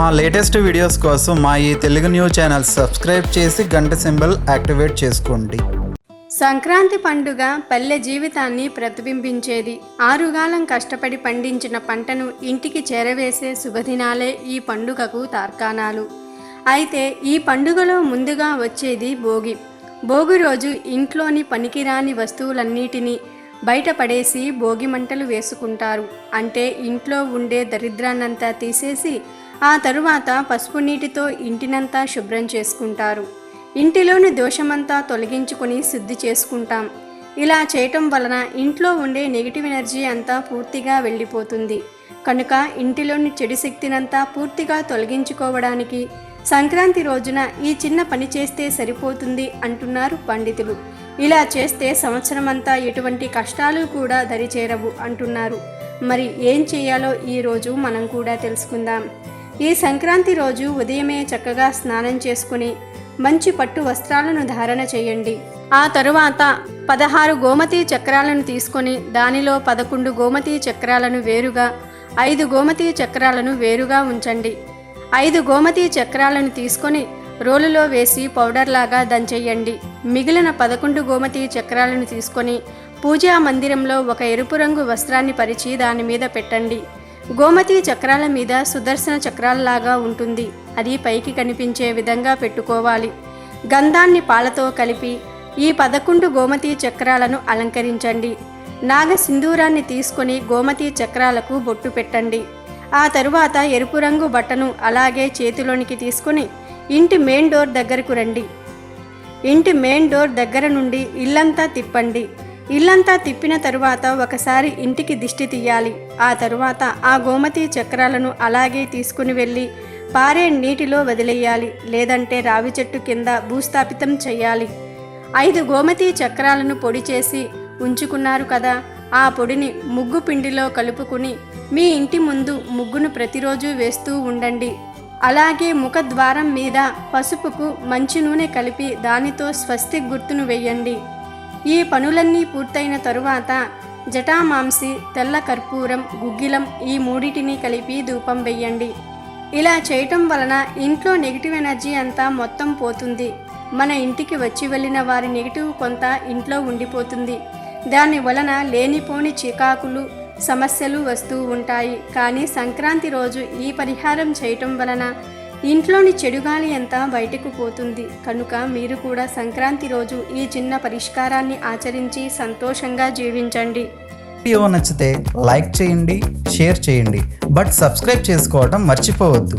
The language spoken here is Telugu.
మా లేటెస్ట్ వీడియోస్ కోసం మా ఈ తెలుగు న్యూస్ ఛానల్ సబ్స్క్రైబ్ చేసి గంట సింబల్ యాక్టివేట్ చేసుకోండి. సంక్రాంతి పండుగ పల్లె జీవితాన్ని ప్రతిబింబించేది. ఆరుగాలం కష్టపడి పండించిన పంటను ఇంటికి చేరవేసే శుభదినాలే ఈ పండుగకు తార్కాణాలు. అయితే ఈ పండుగలో ముందుగా వచ్చేది భోగి. భోగి రోజు ఇంట్లోని పనికిరాని వస్తువులన్నిటినీ బయటపడేసి భోగి మంటలు వేసుకుంటారు. అంటే ఇంట్లో ఉండే దరిద్రాన్నంతా తీసేసి ఆ తరువాత పసుపు నీటితో ఇంటినంతా శుభ్రం చేసుకుంటారు. ఇంటిలోని దోషమంతా తొలగించుకొని శుద్ధి చేసుకుంటాం. ఇలా చేయటం వలన ఇంట్లో ఉండే నెగిటివ్ ఎనర్జీ అంతా పూర్తిగా వెళ్ళిపోతుంది. కనుక ఇంటిలోని చెడు శక్తినంతా పూర్తిగా తొలగించుకోవడానికి సంక్రాంతి రోజున ఈ చిన్న పని చేస్తే సరిపోతుంది అంటున్నారు పండితులు. ఇలా చేస్తే సంవత్సరమంతా ఎటువంటి కష్టాలు కూడా దరిచేరవు అంటున్నారు. మరి ఏం చేయాలో ఈ రోజు మనం కూడా తెలుసుకుందాం. ఈ సంక్రాంతి రోజు ఉదయమే చక్కగా స్నానం చేసుకుని మంచి పట్టు వస్త్రాలను ధారణ చేయండి. ఆ తరువాత పదహారు గోమతి చక్రాలను తీసుకొని దానిలో పదకొండు గోమతి చక్రాలను వేరుగా ఐదు గోమతి చక్రాలను వేరుగా ఉంచండి. ఐదు గోమతి చక్రాలను తీసుకొని రోలులో వేసి పౌడర్లాగా దంచేయండి. మిగిలిన పదకొండు గోమతి చక్రాలను తీసుకొని పూజా మందిరంలో ఒక ఎరుపు రంగు వస్త్రాన్ని పరిచి దాని మీద పెట్టండి. గోమతి చక్రాల మీద సుదర్శన చక్రాలలాగా ఉంటుంది. అది పైకి కనిపించే విధంగా పెట్టుకోవాలి. గంధాన్ని పాలతో కలిపి ఈ పదకొండు గోమతి చక్రాలను అలంకరించండి. నాగ సింధూరాన్ని తీసుకొని గోమతి చక్రాలకు బొట్టు పెట్టండి. ఆ తరువాత ఎరుపు రంగు బట్టను అలాగే చేతిలోనికి తీసుకొని ఇంటి మెయిన్ డోర్ దగ్గరకు రండి. ఇంటి మెయిన్ డోర్ దగ్గర నుండి ఇల్లంతా తిప్పండి. ఇల్లంతా తిప్పిన తరువాత ఒకసారి ఇంటికి దిష్టి తీయాలి. ఆ తరువాత ఆ గోమతి చక్రాలను అలాగే తీసుకుని వెళ్ళి పారే నీటిలో వదిలేయాలి. లేదంటే రావి చెట్టు కింద భూస్థాపితం చేయాలి ఐదు గోమతి చక్రాలను పొడి చేసి ఉంచుకున్నారు కదా ఆ పొడిని ముగ్గు పిండిలో కలుపుకుని మీ ఇంటి ముందు ముగ్గును ప్రతిరోజు వేస్తూ ఉండండి. అలాగే ముఖద్వారం మీద పసుపుకు మంచి నూనె కలిపి దానితో స్వస్తి గుర్తును వేయండి ఈ పనులన్నీ పూర్తయిన తరువాత జటామాంసి తెల్ల కర్పూరం గుగ్గిలం ఈ మూడిటిని కలిపి ధూపం వెయ్యండి. ఇలా చేయటం వలన ఇంట్లో నెగిటివ్ ఎనర్జీ అంతా మొత్తం పోతుంది. మన ఇంటికి వచ్చి వెళ్ళిన వారి నెగిటివ్ కొంత ఇంట్లో ఉండిపోతుంది. దాని వలన లేనిపోని చికాకులు సమస్యలు వస్తూ ఉంటాయి. కానీ సంక్రాంతి రోజు ఈ పరిహారం చేయటం వలన ఇంట్లోని చెడుగాలి అంతా బయటకు పోతుంది. కనుక మీరు కూడా సంక్రాంతి రోజు ఈ చిన్న పరిష్కారాన్ని ఆచరించి సంతోషంగా జీవించండి. వీడియో నచ్చితే లైక్ చేయండి షేర్ చేయండి. బట్ సబ్స్క్రైబ్ చేసుకోవడం మర్చిపోవద్దు.